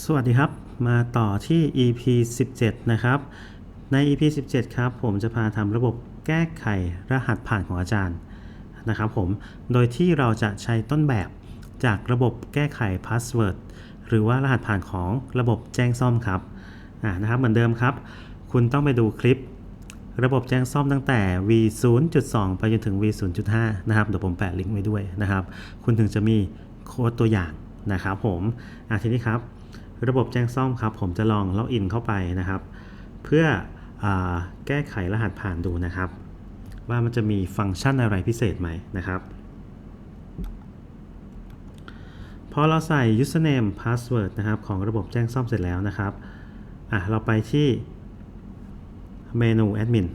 สวัสดีครับ มาต่อที่ EP 17 นะครับ ใน EP 17 ครับ ผมจะพาทำระบบแก้ไขรหัสผ่านของอาจารย์นะครับผม โดยที่เราจะใช้ต้นแบบจากระบบแก้ไขพาสเวิร์ดหรือว่ารหัสผ่านของระบบแจ้งซ่อมครับนะครับ เหมือนเดิมครับ คุณต้องไปดูคลิประบบแจ้งซ่อมตั้งแต่ v 0.2 ไปจนถึง v 0.5 นะครับ เดี๋ยวผมแปะลิงก์ไว้ด้วยนะครับ คุณถึงจะมีโค้ดตัวอย่างนะครับผมทีนี้ครับ ระบบแจ้งซ่อมครับ ผมจะลองล็อกอินเข้าไปนะครับ เพื่ออแก้ไขรหัสผ่านดูนะครับ ว่ามันจะมีฟังก์ชันอะไรพิเศษไหมนะครับพอเราใส่ username password นะครับ ของระบบแจ้งซ่อมเสร็จแล้วนะครับอะเราไปที่เมนูแอดมิน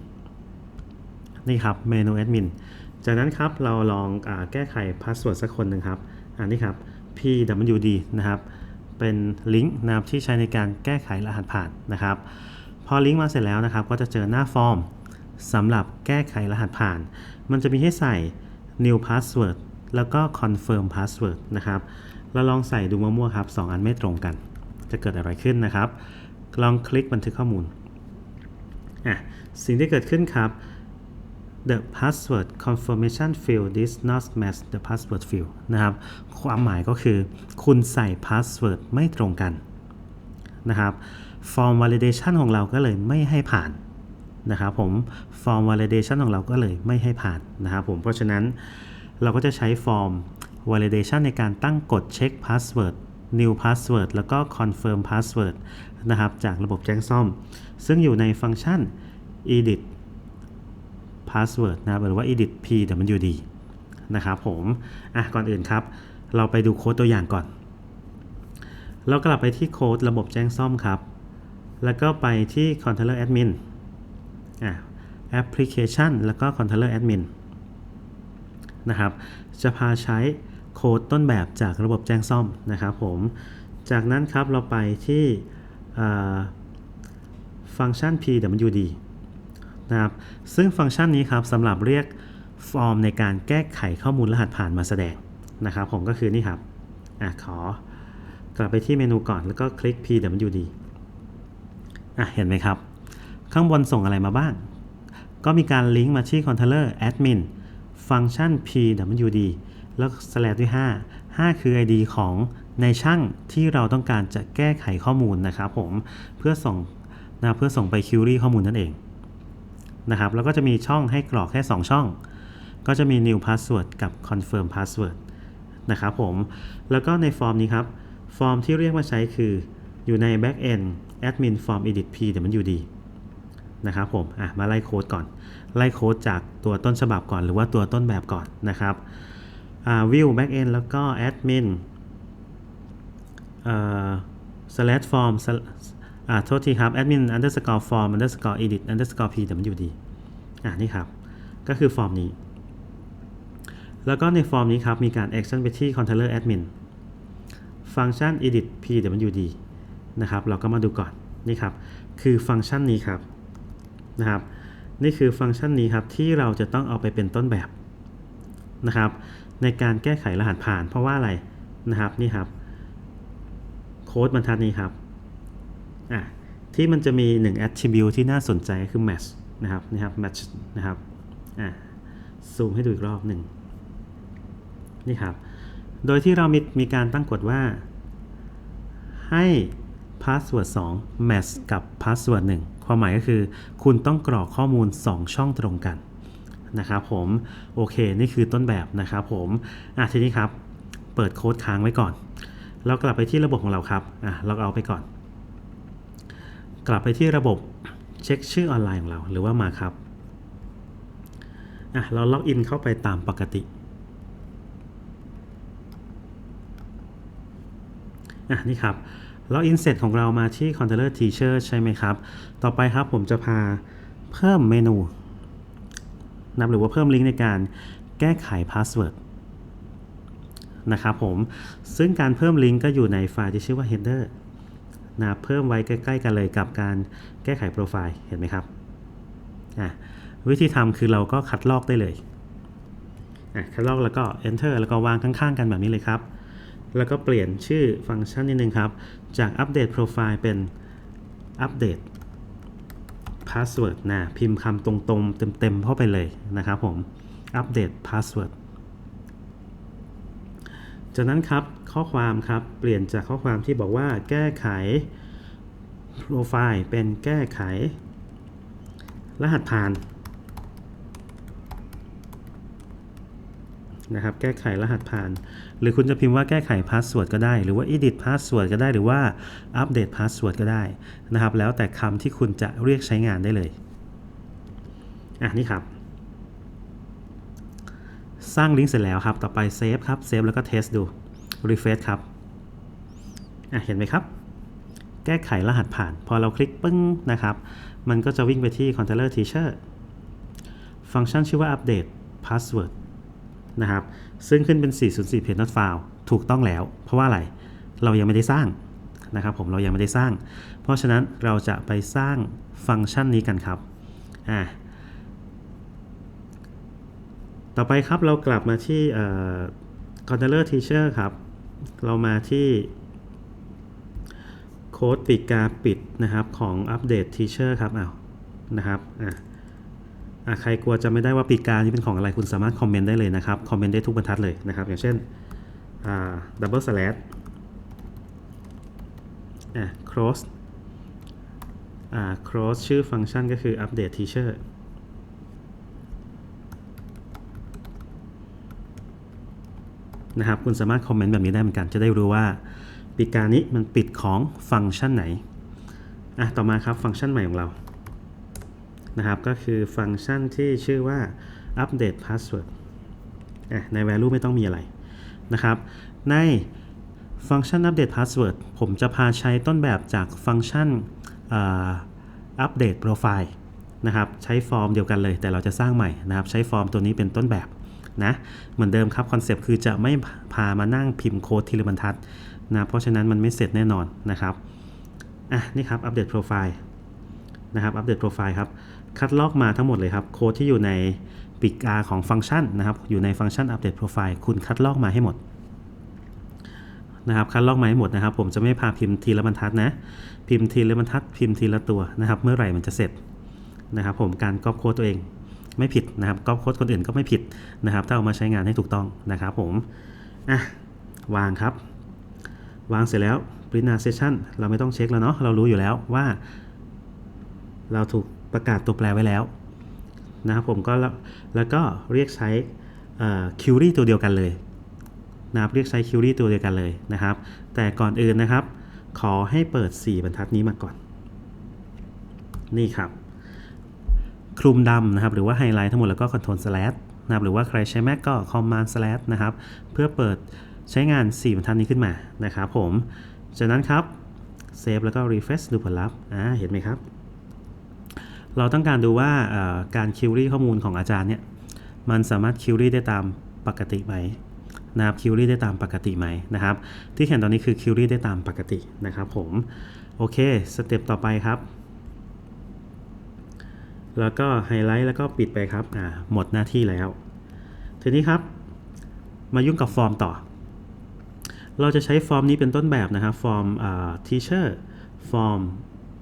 นี่ครับเมนูแอดมินจากนั้นครับเราลองอแก้ไขพาสเวิร์ดสักคนหนึ่งครับ อันนี้ครับ pwd นะครับ เป็นลิงก์นะครับที่ใช้ในการแก้ไขรหัสผ่านนะครับ พอลิงก์มาเสร็จแล้วนะครับ ก็จะเจอหน้าฟอร์มสำหรับแก้ไขรหัสผ่าน มันจะมีให้ใส่ new password แล้วก็ confirm password นะครับ เราลองใส่ดูมั่วๆครับ 2 อันไม่ตรงกัน จะเกิดอะไรขึ้นนะครับ ลองคลิกบันทึกข้อมูลอะสิ่งที่เกิดขึ้นครับ the password confirmation field does not match the password field นะครับ ความหมายก็คือ คุณใส่ password ไม่ตรงกันนะครับ form validation ของเราก็เลยไม่ให้ผ่านนะครับผม form validation ของเราก็เลยไม่ให้ผ่านนะครับผม เพราะฉะนั้นเราก็จะใช้ form validation ในการตั้งกฎเช็ค password new password แล้วก็ confirm password นะครับ จากระบบแจ้งซ่อม ซึ่งอยู่ในฟังก์ชัน edit password นะครับหรือว่า edit pwd นะครับผมอะก่อนอื่นครับ เราไปดูโค้ดตัวอย่างก่อน เรากลับไปที่โค้ดระบบแจ้งซ่อมครับ แล้วก็ไปที่ controller admin อะ application แล้วก็ controller admin นะครับ จะพาใช้โค้ดต้นแบบจากระบบแจ้งซ่อมนะครับผม จากนั้นครับเราไปที่ฟังก์ชัน pwd นะครับ ซึ่งฟังก์ชันนี้ครับสำหรับเรียกฟอร์มในการแก้ไขข้อมูลรหัสผ่านมาแสดงนะครับ ผมก็คือนี่ครับอะขอกลับไปที่เมนูก่อนแล้วก็คลิก pwd อะเห็นไหมครับ ข้างบนส่งอะไรมาบ้าง ก็มีการลิงก์มาที่ controller admin ฟังก์ชัน pwd แล้ว slash ด้วย5 5 คือ id ของในช่างที่เราต้องการจะแก้ไขข้อมูลนะครับผมเพื่อส่งนะเพื่อส่งไป query ข้อมูลนั่นเอง นะครับ แล้วก็จะมีช่องให้กรอกแค่ 2 ช่อง ก็จะมี new password กับ confirm password นะครับผม แล้วก็ในฟอร์มนี้ครับ ฟอร์มที่เรียกมาใช้คืออยู่ใน backend admin form edit pwd นอยู่ดีนะครับผมอะมาไล่โค้ดก่อน ไล่โค้ดจากตัวต้นฉบับก่อน หรือว่าตัวต้นแบบก่อนนะครับอ่า view backend แล้วก็ admin อ่า slash form อ่าโทษทีครับ admin underscore form underscore edit underscore pwd อ่านี่ครับ ก็คือฟอร์มนี้ แล้วก็ในฟอร์มนี้ครับ มีการ action ไปที่ controller admin ฟังก์ชัน edit pwd นะครับ เราก็มาดูก่อน นี่ครับ คือฟังก์ชันนี้ครับ นะครับ นี่คือฟังก์ชันนี้ครับ ที่เราจะต้องเอาไปเป็นต้นแบบนะครับ ในการแก้ไขรหัสผ่าน เพราะว่าอะไรนะครับ นี่ครับ โค้ดบรรทัดนี้ครับ อะที่มันจะมี1 attribute ที่น่าสนใจคือ match นะครับนี่ครับ match นะครับอะซูมให้ดูอีกรอบหนึ่งนี่ครับ โดยที่เรามีมีการตั้งกฎว่า ให้ password 2 match กับ password 1 ความหมายก็คือ คุณต้องกรอกข้อมูล 2 ช่องตรงกันนะครับผมโอเคนี่คือต้นแบบนะครับผมอะทีนี้ครับ เปิดโค้ดค้างไว้ก่อน เรากลับไปที่ระบบของเราครับอะเราเอาไปก่อน กลับไปที่ระบบเช็คชื่อออนไลน์ของเราหรือว่ามาครับอะเราล็อกอินเข้าไปตามปกติอะนี่ครับล็อกอินเสร็จของเรามาที่ controller teacher ใช่ไหมครับ ต่อไปครับผมจะพาเพิ่มเมนูนะหรือว่าเพิ่มลิงก์ในการแก้ไขพาสเวิร์ดนะครับผม ซึ่งการเพิ่มลิงก์ก็อยู่ในไฟล์ที่ชื่อว่า header นะเพิ่มไว้ใกล้ ๆ กันเลยกับการแก้ไขโปรไฟล์เห็นไหมครับวิธีทำคือเราก็คัดลอกได้เลยคัดลอกแล้วก็ enter แล้วก็วางข้างๆ กันแบบนี้เลยครับ แล้วก็เปลี่ยนชื่อฟังก์ชันนิดนึงครับ จากอัปเดตโปรไฟล์เป็นอัปเดต password นะพิมพ์คำตรงๆ เต็มๆเข้าไปเลยนะครับผมอัปเดต password จากนั้นครับข้อความครับเปลี่ยนจากข้อความที่บอกว่าแก้ไขโปรไฟล์เป็นแก้ไข รหัสผ่านนะครับแก้ไขรหัสผ่าน หรือคุณจะพิมพ์ว่าแก้ไขพาสเวิร์ดก็ได้ หรือว่า edit password ก็ได้หรือว่าอัปเดตพาสเวิร์ดก็ได้นะครับ แล้วแต่คำที่คุณจะเรียกใช้งานได้เลยอะนี่ครับ สร้างลิงก์เสร็จแล้วครับ ต่อไปเซฟครับ เซฟแล้วก็เทสดู refresh ครับ อะ เห็นไหมครับ แก้ไขรหัสผ่าน พอเราคลิกปึ้งนะครับ มันก็จะวิ่งไปที่ controller teacher ฟังก์ชันชื่อว่า update password นะครับ ซึ่งขึ้นเป็น 404 page not file ถูกต้องแล้ว เพราะว่าอะไร เรายังไม่ได้สร้างนะครับผม เรายังไม่ได้สร้าง เพราะฉะนั้นเราจะไปสร้างฟังก์ชันนี้กันครับ อ่า ต่อไปครับเรากลับมาที่ controller teacher ครับ เรามาที่โค้ดปิดกาปิดนะครับของ update teacher ครับอ้าวนะครับอะอะใครกลัวจะไม่ได้ว่าปีกานี่เป็นของอะไรคุณสามารถคอมเมนต์ได้เลยนะครับคอมเมนต์ได้ทุกบรรทัดเลยนะครับ อย่างเช่นอ่า double slash อะ cross อ่า cross ชื่อฟังก์ชันก็คือ update teacher นะครับ คุณสามารถคอมเมนต์แบบนี้ได้เหมือนกัน จะได้รู้ว่าปีกานี้มันปิดของฟังก์ชันไหนอะต่อมาครับฟังก์ชันใหม่ของเรานะครับก็คือฟังก์ชันที่ชื่อว่า update password อะใน value ไม่ต้องมีอะไรนะครับในฟังก์ชัน update password ผมจะพาใช้ต้นแบบจากฟังก์ชันอัปเดตโปรไฟล์นะครับใช้ฟอร์มเดียวกันเลย แต่เราจะสร้างใหม่นะครับใช้ฟอร์มตัวนี้เป็นต้นแบบ นะเหมือนเดิมครับคอนเซปต์คือจะไม่พามานั่งพิมพ์โค้ดทีละบรรทัดนะเพราะฉะนั้นมันไม่เสร็จแน่นอนนะครับอะนี่ครับอัปเดตโปรไฟล์นะครับอัปเดตโปรไฟล์ครับคัดลอกมาทั้งหมดเลยครับโค้ดที่อยู่ในปีกอาของฟังก์ชันนะครับอยู่ในฟังก์ชันอัปเดตโปรไฟล์คุณคัดลอกมาให้หมดนะครับคัดลอกมาให้หมดนะครับ ผมจะไม่พาพิมพ์ทีละบรรทัดนะพิมพ์ทีละบรรทัด พิมพ์ทีละตัวนะครับ เมื่อไหร่มันจะเสร็จนะครับ ผมการก๊อปโค้ดตัวเอง ไม่ผิดนะครับก๊อปโค้ดคนอื่นก็ไม่ผิดนะครับ ถ้าเอามาใช้งานให้ถูกต้องนะครับผมอะวางครับ วางเสร็จแล้ว print session เราไม่ต้องเช็คแล้วเนาะเรารู้อยู่แล้วว่า เราถูกประกาศตัวแปรไว้แล้วนะครับผมก็แล้วแล้วก็เรียกใช้ query ตัวเดียวกันเลยนะครับเรียกใช้ query ตัวเดียวกันเลยนะครับ แต่ก่อนอื่นนะครับ ขอให้เปิด 4 บรรทัดนี้มาก่อน นี่ครับ คลุมดำนะครับหรือว่าไฮไลท์ทั้งหมดแล้วก็ Ctrl slash นะครับหรือว่าใครใช้ Mac ก็ Command slash นะครับเพื่อเปิดใช้งาน 4บรรทัดนี้ขึ้นมานะครับผม จากนั้นครับเซฟแล้วก็ refresh ดูผลลัพธ์อ่าเห็นไหมครับ เราต้องการดูว่าการคิวรี่ข้อมูลของอาจารย์เนี่ยมันสามารถคิวรี่ได้ตามปกติไหมนะครับคิวรี่ได้ตามปกติไหมนะครับที่เห็นตอนนี้คือคิวรี่ได้ตามปกตินะครับผม โอเค สเต็ปต่อไปครับ แล้วก็ไฮไลท์แล้วก็ปิดไปครับอ่าหมดหน้าที่แล้ว ทีนี้ครับ มายุ่งกับฟอร์มต่อ เราจะใช้ฟอร์มนี้เป็นต้นแบบนะครับฟอร์ม teacher ฟอร์ม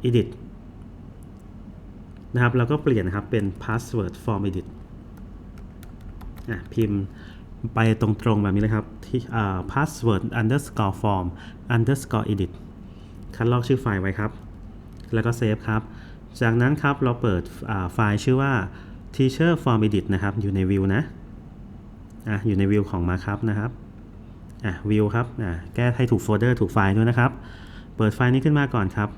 edit นะครับแล้วก็เปลี่ยนนะครับเป็น password form edit อะพิมพ์ไปตรงๆแบบนี้เลยครับที่ password underscore form underscore edit คัดลอกชื่อไฟล์ไว้ครับ แล้วก็เซฟครับ จากนั้นครับเราเปิดไฟล์ชื่อว่า teacher form edit นะครับ อยู่ใน view นะอะอยู่ใน view ของ markup นะครับอะ view ครับอะแก้ให้ถูกโฟลเดอร์ถูกไฟล์ด้วยนะครับ เปิดไฟล์นี้ขึ้นมาก่อนครับ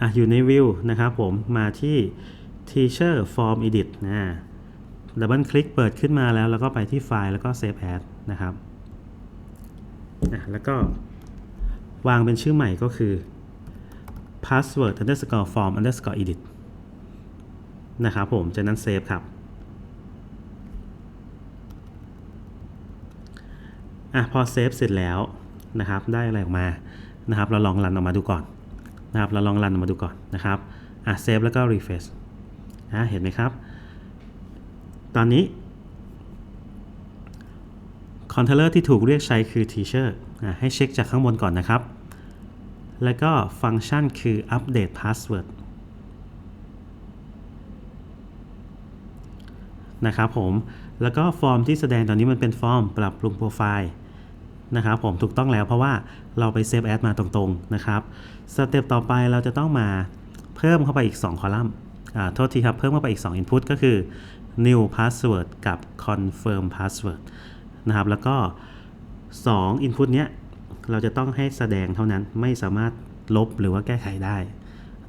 อะอยู่ใน view นะครับผมมาที่ teacher form edit นะดับเบิลคลิกเปิดขึ้นมาแล้ว แล้วก็ไปที่ไฟล์แล้วก็ save as นะครับอะแล้วก็วางเป็นชื่อใหม่ก็คือ password underscore form underscore edit นะครับผม จากนั้นเซฟครับ อะ พอเซฟเสร็จแล้วนะครับ ได้อะไรออกมา นะครับ เราลองรันออกมาดูก่อน นะครับ เราลองรันออกมาดูก่อนนะครับ อะ เซฟแล้วก็ refresh อะ เห็นไหมครับ ตอนนี้ controller ที่ถูกเรียกใช้คือ teacher อะให้เช็คจากข้างบนก่อนนะครับ แล้วก็ฟังก์ชันคือ update password นะครับผม แล้วก็ฟอร์มที่แสดงตอนนี้มันเป็นฟอร์มปรับปรุงโปรไฟล์นะครับผมถูกต้องแล้วเพราะว่าเราไปเซฟแอดมาตรงๆนะครับสเต็ปต่อไปเราจะต้องมาเพิ่มเข้าไปอีก 2 คอลัมน์อ่าโทษทีครับ เพิ่มเข้าไปอีก 2 input ก็คือ new password กับ confirm password นะครับแล้วก็ 2 input เนี้ย เราจะต้องให้แสดงเท่านั้นไม่สามารถลบหรือว่าแก้ไขได้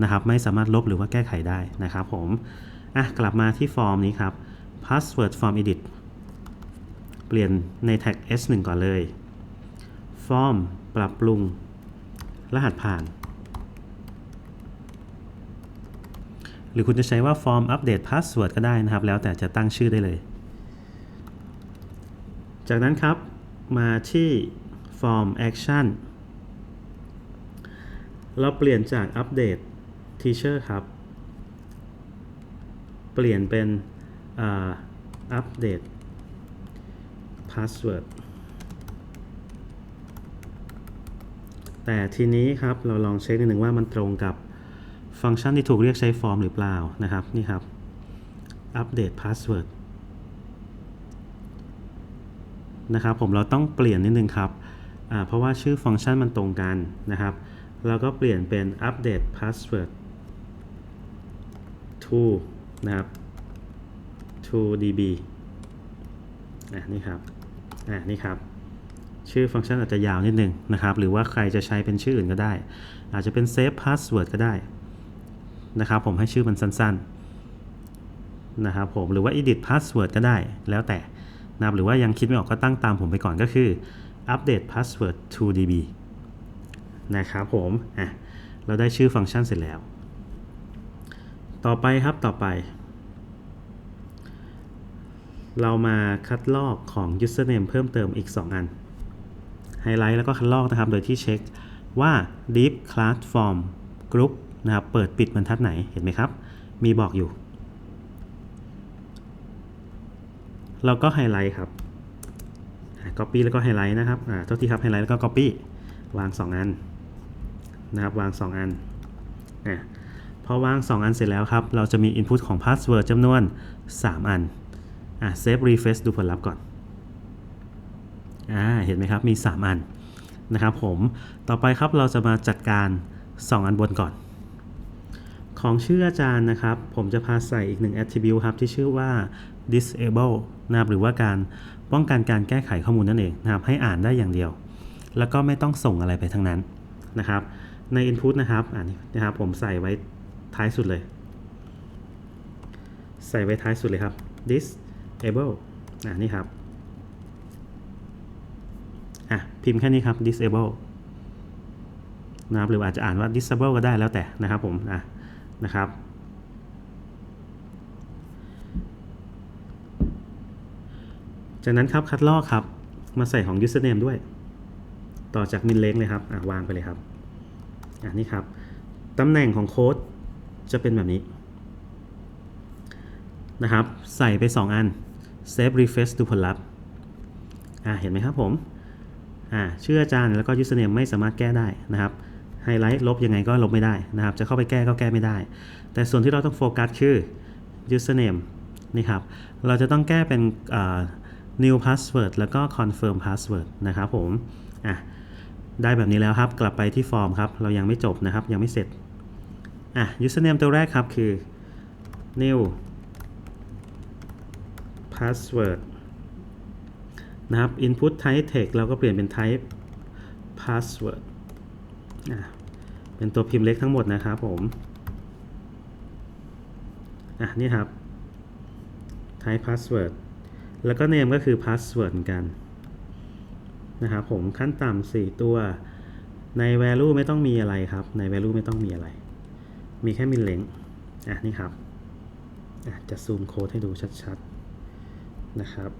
นะครับ ไม่สามารถลบหรือว่าแก้ไขได้นะครับผมอะกลับมาที่ฟอร์มนี้ครับ password form edit เปลี่ยนในแท็ก s1 ก่อนเลย ฟอร์มปรับปรุง รหัสผ่าน หรือคุณจะใช้ว่าฟอร์มอัปเดตพาสเวิร์ดก็ได้นะครับ แล้วแต่จะตั้งชื่อได้เลย จากนั้นครับมาที่ ฟอร์มแอคชั่นเราเปลี่ยนจากอัปเดต Teacher ครับ เปลี่ยนเป็นอัปเดตพาสเวิร์ดแต่ทีนี้ครับเราลองเช็คนิดหนึ่งว่ามันตรงกับฟังก์ชันที่ถูกเรียกใช้ฟอร์มหรือเปล่านะครับนี่ครับอัปเดตพาสเวิร์ดนะครับผมเราต้องเปลี่ยนนิดนึงครับ เพราะว่าชื่อฟังก์ชันมันตรงกันนะครับเราก็เปลี่ยนเป็นอัปเดตพาสเวิร์ด to นะครับ to db อะนี่ครับอะนี่ครับ ชื่อฟังก์ชันอาจจะยาวนิดนึงนะครับ หรือว่าใครจะใช้เป็นชื่ออื่นก็ได้ อาจจะเป็น save password ก็ได้นะครับ ผมให้ชื่อมันสั้นๆนะครับผมหรือว่า edit password ก็ได้แล้วแต่นะครับหรือว่ายังคิดไม่ออกก็ตั้งตามผมไปก่อนก็คือ update password to db นะครับผมอะเราได้ชื่อฟังก์ชันเสร็จแล้ว ต่อไปครับต่อไป เรามาคัดลอกของ username เพิ่มเติมอีก 2 อัน ไฮไลท์แล้วก็คัดลอกนะครับ โดยที่เช็คว่า deep class form group นะครับเปิดปิดบรรทัดไหนเห็นไหมครับ มีบอกอยู่ เราก็ไฮไลท์ครับ copy แล้วก็ไฮไลท์นะครับอ่าโทษทีครับไฮไลท์แล้วก็ copy วาง 2 อันนะครับวาง 2 อันอะพอวาง 2 อันเสร็จแล้วครับ เราจะมี input ของ password จำนวน 3 อันอะ save refresh ดูผลลัพธ์ก่อนอ่าเห็นไหมครับมี 3 อันนะครับผมต่อไปครับเราจะมาจัดการ 2 อันบนก่อน ของชื่ออาจารย์นะครับ ผมจะพาใส่อีกหนึ่ง attribute ครับ ที่ชื่อว่า disable นะครับหรือว่าการป้องกันการแก้ไขข้อมูลนั่นเองนะครับ ให้อ่านได้อย่างเดียว แล้วก็ไม่ต้องส่งอะไรไปทั้งนั้นนะครับ ใน input นะครับอ่านี่นะครับผมใส่ไว้ท้ายสุดเลย ใส่ไว้ท้ายสุดเลยครับ disable อ่านี่ครับอะพิมพ์แค่นี้ครับ disable นะครับหรืออาจจะอ่านว่า disable ก็ได้แล้วแต่นะครับผมอะ นะครับ จากนั้นครับคัดลอกครับ มาใส่ของ username ด้วย ต่อจาก min length เลยครับอะวางไปเลยครับอะนี่ครับตำแหน่งของโค้ดจะเป็นแบบนี้นะครับ ใส่ไป 2 อัน save refresh ดูผลลัพธ์อะเห็นไหมครับผมอ่าชื่ออาจารย์แล้วก็ username ไม่สามารถแก้ได้นะครับ ไฮไลท์ลบยังไงก็ลบไม่ได้นะครับ จะเข้าไปแก้ก็แก้ไม่ได้ แต่ส่วนที่เราต้องโฟกัสคือ username นี่ครับ เราจะต้องแก้เป็น new password แล้วก็ confirm password นะครับผม อะ ได้แบบนี้แล้วครับ กลับไปที่ฟอร์มครับ เรายังไม่จบนะครับ ยังไม่เสร็จ อะ username ตัวแรกครับคือ new password นะครับ input type text เราก็เปลี่ยนเป็น type password เป็นตัวพิมพ์เล็กทั้งหมดนะครับผม อะนี่ครับ type password แล้วก็ name ก็คือ password เหมือนกันนะครับผมขั้นต่ำ4ตัวใน value ไม่ต้องมีอะไรครับ ใน value ไม่ต้องมีอะไร มีแค่ min length อะนี่ครับอะจะซูมโค้ดให้ดูชัดๆนะครับ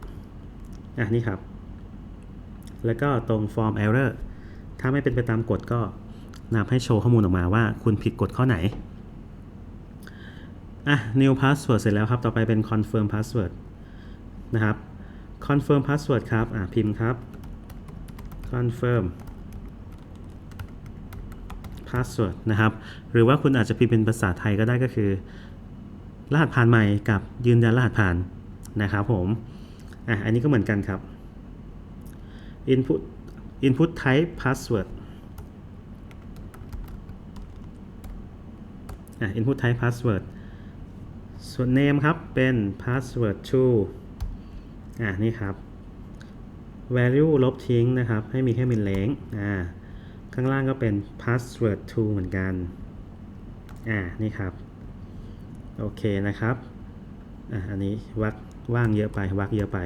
อะนี่ครับ แล้วก็ตรง form error ถ้าไม่เป็นไปตามกฎก็ นำให้โชว์ข้อมูลออกมาว่าคุณผิดกฎข้อไหน อะ new password เสร็จแล้วครับ ต่อไปเป็น confirm password นะครับ confirm password ครับ อะ พิมพ์ครับ confirm password นะครับ หรือว่าคุณอาจจะพิมพ์เป็นภาษาไทยก็ได้ก็คือ รหัสผ่านใหม่กับยืนยันรหัสผ่านนะครับผม อะ อันนี้ก็เหมือนกันครับ input input type password อะ input type password ส่วน name ครับ เป็น password to อะนี่ครับ value ลบทิ้งนะครับ ให้มีแค่มินเลงอ่า ข้างล่างก็เป็น password to เหมือนกัน อ่า นี่ครับ โอเคนะครับ อะอันนี้วักว่างเยอะไป วักเยอะไป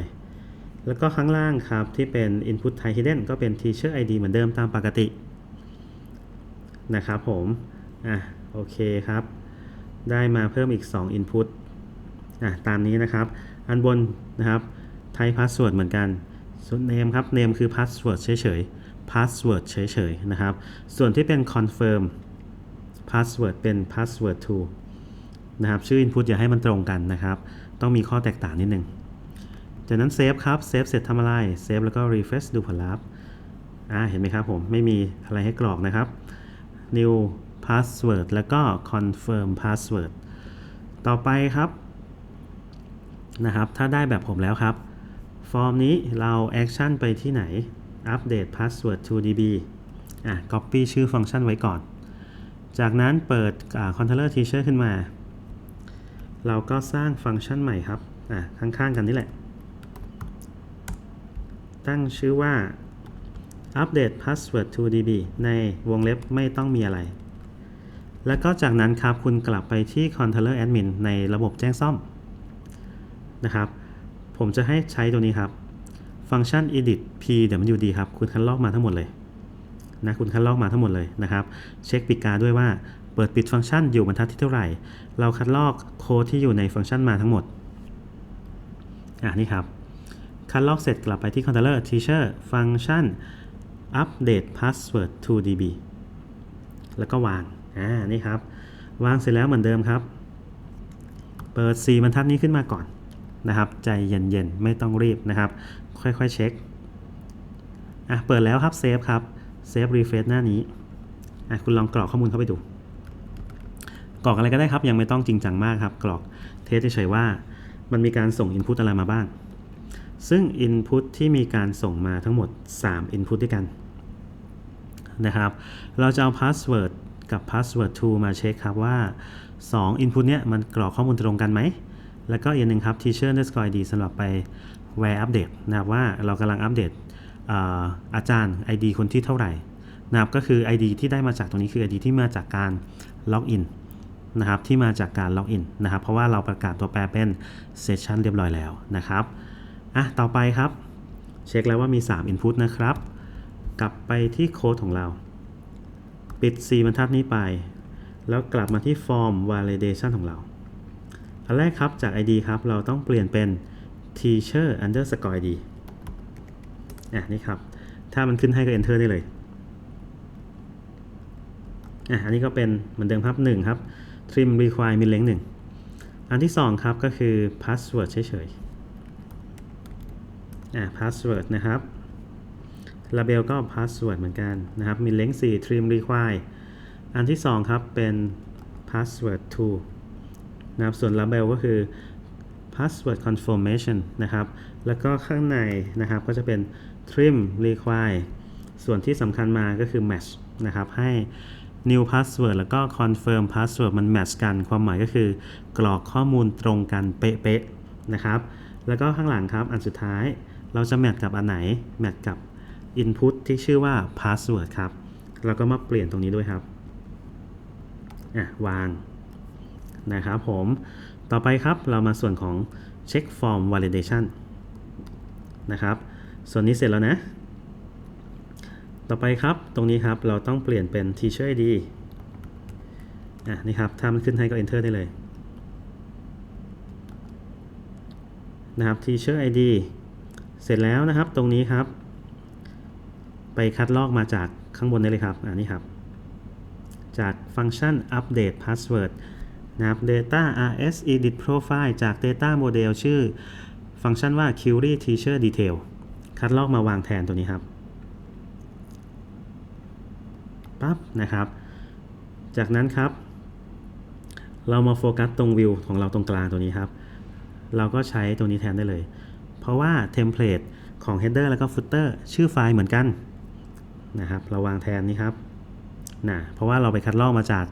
แล้วก็ข้างล่างครับ ที่เป็น input type hidden ก็เป็น teacher id เหมือนเดิมตามปกติ นะครับผม อะ โอเคครับ ได้มาเพิ่มอีก 2 input อะตามนี้นะครับ อันบนนะครับ type password เหมือนกัน ส่วน name ครับ name คือ password เฉยๆ password เฉยๆ นะครับ ส่วนที่เป็น confirm password เป็น password to นะครับ ชื่อ input อย่าให้มันตรงกันนะครับ ต้องมีข้อแตกต่างนิดนึง จากนั้นเซฟครับเซฟเสร็จทำอะไรเซฟแล้วก็ refresh ดูผลลัพธ์ อ่า เห็นไหมครับผม ไม่มีอะไรให้กรอกนะครับ new password แล้วก็ confirm password ต่อไปครับนะครับ ถ้าได้แบบผมแล้วครับ ฟอร์มนี้เราแอคชั่นไปที่ไหน update password to db อะ copy ชื่อฟังก์ชันไว้ก่อน จากนั้นเปิดอ่า controller teacher ขึ้นมา เราก็สร้างฟังก์ชันใหม่ครับ อะ ข้างๆกันนี่แหละ ตั้งชื่อว่า update password to db ในวงเล็บไม่ต้องมีอะไร แล้วก็จากนั้นครับคุณกลับไปที่ controller admin ในระบบแจ้งซ่อมนะครับ ผมจะให้ใช้ตัวนี้ครับ ฟังก์ชัน edit pwd ครับคุณคัดลอกมาทั้งหมดเลยนะคุณคัดลอกมาทั้งหมดเลยนะครับ เช็คปิดการด้วยว่าเปิดปิดฟังก์ชันอยู่บรรทัดที่เท่าไหร่ เราคัดลอกโค้ดที่อยู่ในฟังก์ชันมาทั้งหมดอะนี่ครับ คัดลอกเสร็จกลับไปที่ controller teacher ฟังก์ชัน update password to db แล้วก็วาง อ่านี่ครับวางเสร็จแล้วเหมือนเดิมครับ เปิด 4 บรรทัดนี้ขึ้นมาก่อนนะครับ ใจเย็นๆ ไม่ต้องรีบนะครับ ค่อยๆเช็คอะเปิดแล้วครับเซฟครับเซฟรีเฟซหน้านี้อะคุณลองกรอกข้อมูลเข้าไปดู กรอกอะไรก็ได้ครับ ยังไม่ต้องจริงจังมากครับ กรอกเทสเฉยๆว่า มันมีการส่ง Input อะไรมาบ้าง ซึ่ง Input ที่มีการส่งมาทั้งหมด 3 Input ด้วยกันนะครับ เราจะเอา Password กับ Password to มาเช็คครับว่า 2 Input เนี้ยมันกรอกข้อมูลตรงกันไหม แล้วก็อีกหนึ่งครับ teacher underscore id สำหรับไป where update นะครับว่าเรากำลังอัปเดตอาจารย์ id คนที่เท่าไหร่นะครับก็คือ id ที่ได้มาจากตรงนี้คือ id ที่มาจากการล็อกอินนะครับที่มาจากการล็อกอินนะครับเพราะว่าเราประกาศตัวแปรเป็น session เรียบร้อยแล้วนะครับอะต่อไปครับ เช็คแล้วว่ามี 3 input นะครับ กลับไปที่โค้ดของเรา ปิด 4 บรรทัดนี้ไป แล้วกลับมาที่ form validation ของเรา อันแรกครับจาก ID ครับเราต้องเปลี่ยนเป็น teacher underscore ID อะนี่ครับ ถ้ามันขึ้นให้ก็ enter ได้เลยอะอันนี้ก็เป็นเหมือนเดิมครับ 1 ครับ trim require min length 1อันที่ 2 ครับก็คือ password เฉยๆอะ password นะครับ label ก็ password เหมือนกันนะครับ min length 4 trim require อันที่ 2 ครับ เป็น password to นะครับส่วน label ก็คือ password confirmation นะครับ แล้วก็ข้างในนะครับก็จะเป็น trim require ส่วนที่สำคัญมาก็คือ match นะครับให้ new password แล้วก็ confirm password มัน match กัน ความหมายก็คือกรอกข้อมูลตรงกันเป๊ะๆนะครับ แล้วก็ข้างหลังครับอันสุดท้ายเราจะ match กับอันไหน match กับ input ที่ชื่อว่า password ครับเราก็มาเปลี่ยนตรงนี้ด้วยครับ อะ วาง นะครับผม ต่อไปครับเรามาส่วนของ check form validation นะครับ ส่วนนี้เสร็จแล้วนะ ต่อไปครับ ตรงนี้ครับเราต้องเปลี่ยนเป็น teacher id อะ นี่ครับ ถ้ามันขึ้นให้ก็ enter ได้เลยนะครับ teacher id เสร็จแล้วนะครับ ตรงนี้ครับ ไปคัดลอกมาจากข้างบนได้เลยครับอ่านี่ครับ จากฟังก์ชัน update password นะครับ data rs edit profile จาก data model ชื่อ ฟังก์ชันว่า query teacher detail คัดลอกมาวางแทนตัวนี้ครับปั๊บนะครับ จากนั้นครับ เรามาโฟกัสตรงวิวของเราตรงกลางตัวนี้ครับ เราก็ใช้ตัวนี้แทนได้เลย เพราะว่าเทมเพลตของ header แล้วก็ footer ชื่อไฟล์เหมือนกัน นะครับเราวางแทนนี้ครับนะเพราะว่าเราไปคัดลอกมาจาก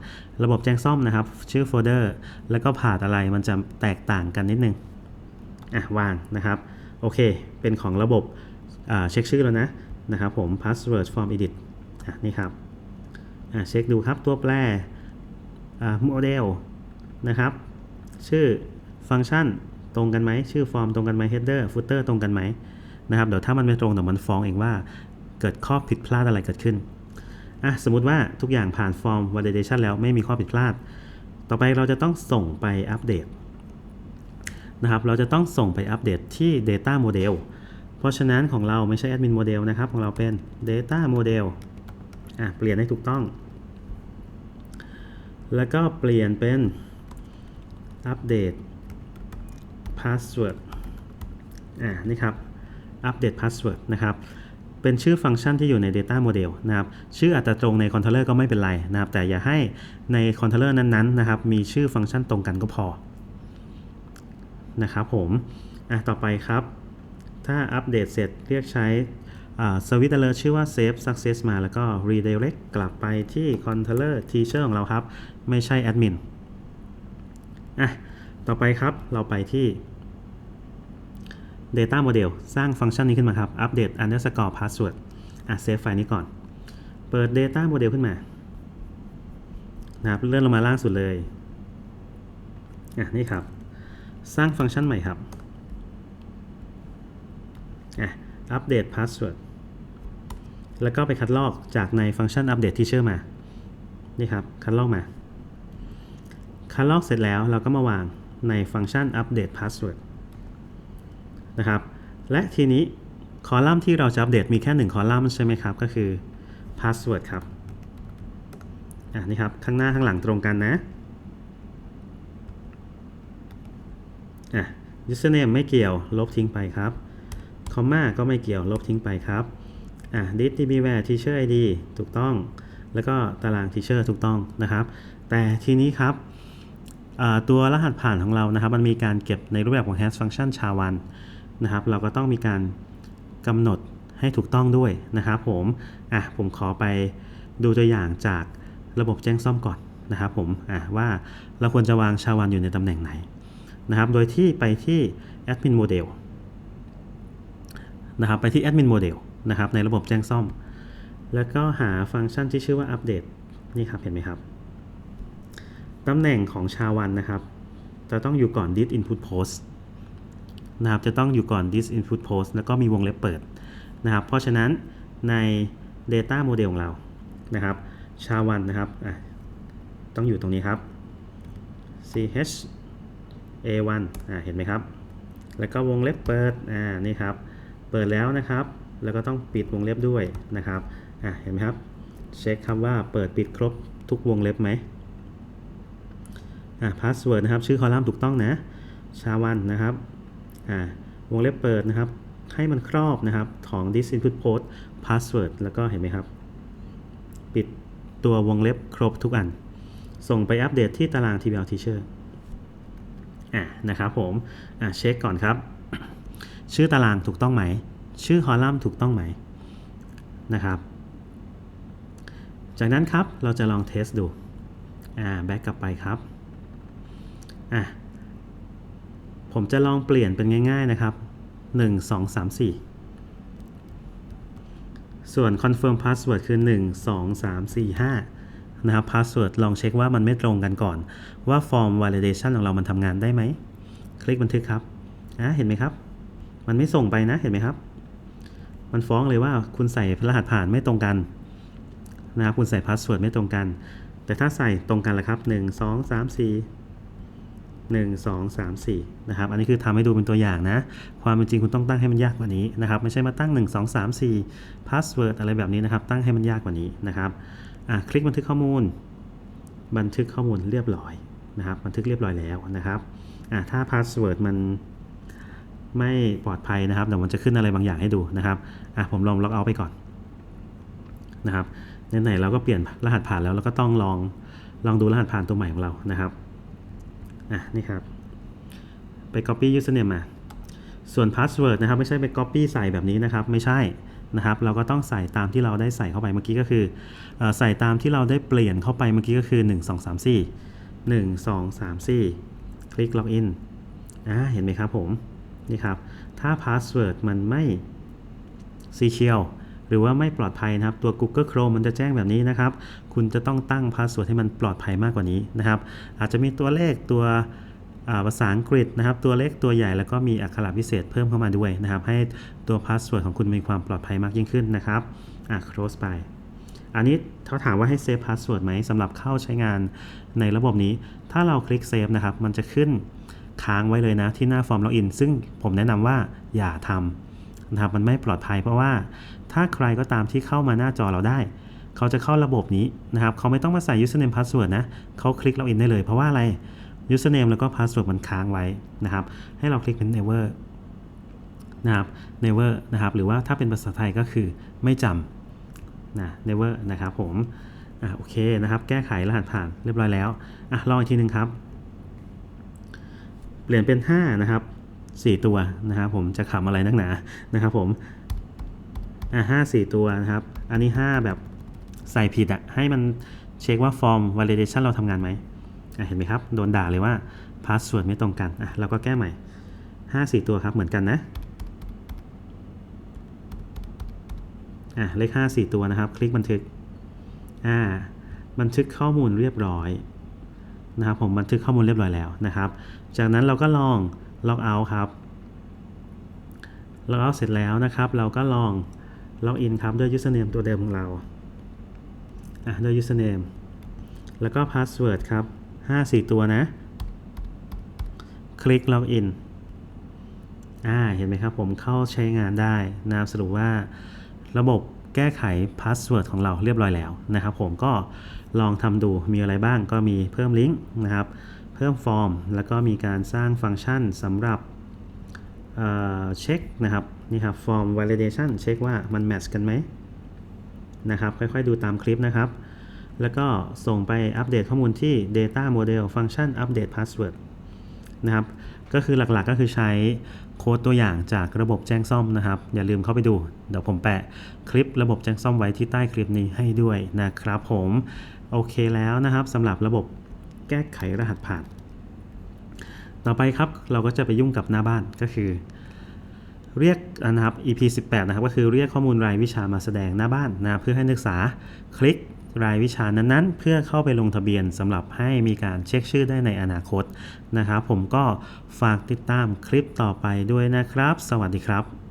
ระบบแจ้งซ่อมนะครับ ชื่อโฟลเดอร์แล้วก็ผ่าอะไรมันจะแตกต่างกันนิดนึงอะวางนะครับ โอเค เป็นของระบบเช็คชื่อแล้วนะนะครับผม password form edit อะนี่ครับอะเช็คดูครับตัวแปรอ่าโมเดลนะครับ ชื่อฟังก์ชันตรงกันไหมชื่อฟอร์มตรงกันไหม header footer ตรงกันไหมนะครับเดี๋ยวถ้ามันไม่ตรงเดี๋ยวมันฟ้องเองว่า กิดข้อผิดพลาดอะไรเกิดขึ้นอะสมมุติว่าทุกอย่างผ่านฟอร์ม validation แล้วไม่มีข้อผิดพลาด ต่อไปเราจะต้องส่งไปอัปเดตนะครับ เราจะต้องส่งไปอัปเดตที่ Data Model เพราะฉะนั้นของเราไม่ใช่ Admin Model นะครับ ของเราเป็น Data Model อะเปลี่ยนให้ถูกต้อง แล้วก็เปลี่ยนเป็นอัปเดต Password อ่านี่ครับอัปเดต Password นะครับ เป็นชื่อฟังก์ชันที่อยู่ใน Data Model นะครับ ชื่ออาจจะตรงในคอนโทรลเลอร์ก็ไม่เป็นไรนะครับ แต่อย่าให้ในคอนโทรลเลอร์นั้นๆนะครับ มีชื่อฟังก์ชันตรงกันก็พอ นะครับผม อะ ต่อไปครับ ถ้าอัปเดตเสร็จเรียกใช้สวิตเตอร์ชื่อว่า save success มาแล้วก็ redirect กลับไปที่ controller teacher ของเราครับ ไม่ใช่ admin อะ ต่อไปครับเราไปที่ data model สร้างฟังก์ชันนี้ขึ้นมาครับ update underscore password อะเซฟไฟล์นี้ก่อน เปิด data model ขึ้นมานะครับเลื่อนลงมาล่างสุดเลยอะนี่ครับ สร้างฟังก์ชันใหม่ครับอะอัปเดตพาสเวิร์ดแล้วก็ไปคัดลอกจากในฟังก์ชันอัปเดตที่เชื่อมา นี่ครับ คัดลอกมา คัดลอกเสร็จแล้วเราก็มาวางในฟังก์ชันอัปเดตพาสเวิร์ด นะครับ และทีนี้คอลัมน์ที่เราจะอัปเดตมีแค่หนึ่งคอลัมน์ใช่ไหมครับ ก็คือพาสเวิร์ดครับ อะนี่ครับ ข้างหน้าข้างหลังตรงกันนะ อะ username ไม่เกี่ยว ลบทิ้งไปครับ comma ก็ไม่เกี่ยว ลบทิ้งไปครับ อะ this dbware teacher id ถูกต้อง แล้วก็ตาราง teacher ถูกต้องนะครับ แต่ทีนี้ครับตัวรหัสผ่านของเรานะครับ มันมีการเก็บในรูปแบบของ hash function ชาวัน นะครับ เราก็ต้องมีการกำหนดให้ถูกต้องด้วยนะครับผมอะผมขอไปดูตัวอย่างจากระบบแจ้งซ่อมก่อนนะครับผมอะว่าเราควรจะวางชาวันอยู่ในตำแหน่งไหนนะครับ โดยที่ไปที่ admin model นะครับ ไปที่ admin model นะครับ ในระบบแจ้งซ่อม แล้วก็หาฟังก์ชันที่ชื่อว่า update นี่ครับ เห็นไหมครับ ตำแหน่งของชาวันนะครับ จะต้องอยู่ก่อน this input post นะครับจะต้องอยู่ก่อน this input post แล้วก็มีวงเล็บเปิดนะครับ เพราะฉะนั้นใน data model ของเรานะครับชาวันนะครับอะต้องอยู่ตรงนี้ครับ ch A1 อ่าเห็นไหมครับ แล้วก็วงเล็บเปิดอ่านี่ครับ เปิดแล้วนะครับ แล้วก็ต้องปิดวงเล็บด้วยนะครับอ่าเห็นไหมครับเช็คครับว่าเปิดปิดครบทุกวงเล็บไหมอ่าพาสเวิร์ดนะครับ ชื่อคอลัมน์ถูกต้องนะ ชาวันนะครับ อ่าวงเล็บเปิดนะครับ ให้มันครอบนะครับของ this input post password แล้วก็เห็นไหมครับ ปิดตัววงเล็บครบทุกอัน ส่งไปอัปเดตที่ตาราง TBL Teacher อะนะครับผมอะเช็คก่อนครับ ชื่อตารางถูกต้องไหม ชื่อคอลัมน์ถูกต้องไหมนะครับ จากนั้นครับเราจะลองเทสดูอ่าแบ็กกลับไปครับอะ ผมจะลองเปลี่ยนเป็นง่าย ๆนะครับ 1 2 3 4 ส่วน confirm password คือ 1 2 3 4 5 นะครับ password ลองเช็คว่ามันไม่ตรงกันก่อน ว่า form validation ของเรามันทำงานได้ไหม คลิกบันทึกครับอะเห็นไหมครับ มันไม่ส่งไปนะ เห็นไหมครับ มันฟ้องเลยว่าคุณใส่รหัสผ่านไม่ตรงกันนะครับคุณใส่พาสเวิร์ดไม่ตรงกัน แต่ถ้าใส่ตรงกันละครับ 1 2 3 4 1 2 3 4นะครับอันนี้คือทำให้ดูเป็นตัวอย่างนะ ความเป็นจริงคุณต้องตั้งให้มันยากกว่านี้นะครับไม่ใช่มาตั้ง 1 2 3 4พาสเวิร์ดอะไรแบบนี้นะครับ ตั้งให้มันยากกว่านี้นะครับอะคลิกบันทึกข้อมูล บันทึกข้อมูลเรียบร้อยนะครับ บันทึกเรียบร้อยแล้วนะครับอะถ้าพาสเวิร์ดมันไม่ปลอดภัยนะครับเดี๋ยวมันจะขึ้นอะไรบางอย่างให้ดูนะครับอะผมลองล็อกเอาไปก่อนนะครับไหนๆเราก็เปลี่ยนรหัสผ่านแล้วเราก็ต้องลองลองดูรหัสผ่านตัวใหม่ของเรานะครับ อะนี่ครับ ไป copy username มา ส่วน password นะครับ ไม่ใช่ไป copy ใส่แบบนี้นะครับ ไม่ใช่นะครับ เราก็ต้องใส่ตามที่เราได้ใส่เข้าไปเมื่อกี้ก็คืออใส่ตามที่เราได้เปลี่ยนเข้าไปเมื่อกี้ก็คือ 1 2 3 4 1 2 3 4 คลิก login อ่าเห็นไหมครับผม นี่ครับ ถ้า password มันไม่ secure หรือว่าไม่ปลอดภัยนะครับ ตัว Google Chrome มันจะแจ้งแบบนี้นะครับ คุณจะต้องตั้ง password ให้มันปลอดภัยมากกว่านี้นะครับ อาจจะมีตัวเลขตัวภาษาอังกฤษนะครับ ตัวเล็กตัวใหญ่แล้วก็มีอักขระพิเศษเพิ่มเข้ามาด้วยนะครับ ให้ตัวพาสเวิร์ดของคุณมีความปลอดภัยมากยิ่งขึ้นนะครับอะ close ไปอันนี้เขาถามว่าให้เซฟพาสเวิร์ดไหมสำหรับเข้าใช้งานในระบบนี้ ถ้าเราคลิกเซฟนะครับ มันจะขึ้นค้างไว้เลยนะที่หน้าฟอร์มล็อกอินซึ่งผมแนะนำว่าอย่าทำนะครับมันไม่ปลอดภัยเพราะว่าถ้าใครก็ตามที่เข้ามาหน้าจอเราได้ เขาจะเข้าระบบนี้นะครับ เขาไม่ต้องมาใส่ username password นะ เขาคลิกล็อกอินได้เลย เพราะว่าอะไร username แล้วก็ password มันค้างไว้นะครับ ให้เราคลิกเป็น never นะครับ never นะครับ หรือว่าถ้าเป็นภาษาไทยก็คือไม่จำนะ never นะครับผมอะโอเคนะครับ แก้ไขรหัสผ่านเรียบร้อยแล้วอะลองอีกทีหนึ่งครับ เปลี่ยนเป็น 5 นะครับ 4 ตัวนะครับผมจะขำอะไรนักหนานะครับผมอะ5 4ตัวนะครับ อันนี้ 5 แบบ ใส่ผิดอะให้มันเช็คว่าฟอร์ม validation เราทำงานไหมเห็นไหมครับ โดนด่าเลยว่า password ไม่ตรงกันอะเราก็แก้ใหม่ 5 4 ตัวครับเหมือนกันนะอะเลข 5 4 ตัวนะครับ คลิกบันทึกอ่าบันทึกข้อมูลเรียบร้อยนะครับผมบันทึกข้อมูลเรียบร้อยแล้วนะครับ จากนั้นเราก็ลองล็อกเอาครับล็อกเอาเสร็จแล้วนะครับ เราก็ลองล็อกอินครับด้วย username ตัวเดิมของเรา อะด้วย username แล้วก็ password ครับ 5 4 ตัวนะ คลิกล็อกอินอ่า เห็นไหมครับผมเข้าใช้งานได้นะครับสรุปว่าระบบแก้ไขพาสเวิร์ดของเราเรียบร้อยแล้วนะครับผมก็ลองทำดูมีอะไรบ้างก็มีเพิ่มลิงก์นะครับ เพิ่มฟอร์ม แล้วก็มีการสร้างฟังก์ชันสำหรับเเช็คนะครับนี่ครับ form validation เช็คว่ามันแมทช์กันไหม นะครับ ค่อยๆดูตามคลิปนะครับ แล้วก็ส่งไปอัปเดตข้อมูลที่ data model function update password นะครับ ก็คือหลักๆก็คือใช้โค้ดตัวอย่างจากระบบแจ้งซ่อมนะครับ อย่าลืมเข้าไปดู เดี๋ยวผมแปะคลิประบบแจ้งซ่อมไว้ที่ใต้คลิปนี้ให้ด้วยนะครับ ผมโอเคแล้วนะครับสำหรับระบบแก้ไขรหัสผ่าน ต่อไปครับเราก็จะไปยุ่งกับหน้าบ้านก็คือ เรียกนะครับ EP 18 นะครับ ก็คือเรียกข้อมูลรายวิชามาแสดงหน้าบ้านนะเพื่อให้นักศึกษาคลิกรายวิชานั้นๆ เพื่อเข้าไปลงทะเบียนสำหรับให้มีการเช็คชื่อได้ในอนาคตนะครับ ผมก็ฝากติดตามคลิปต่อไปด้วยนะครับ สวัสดีครับ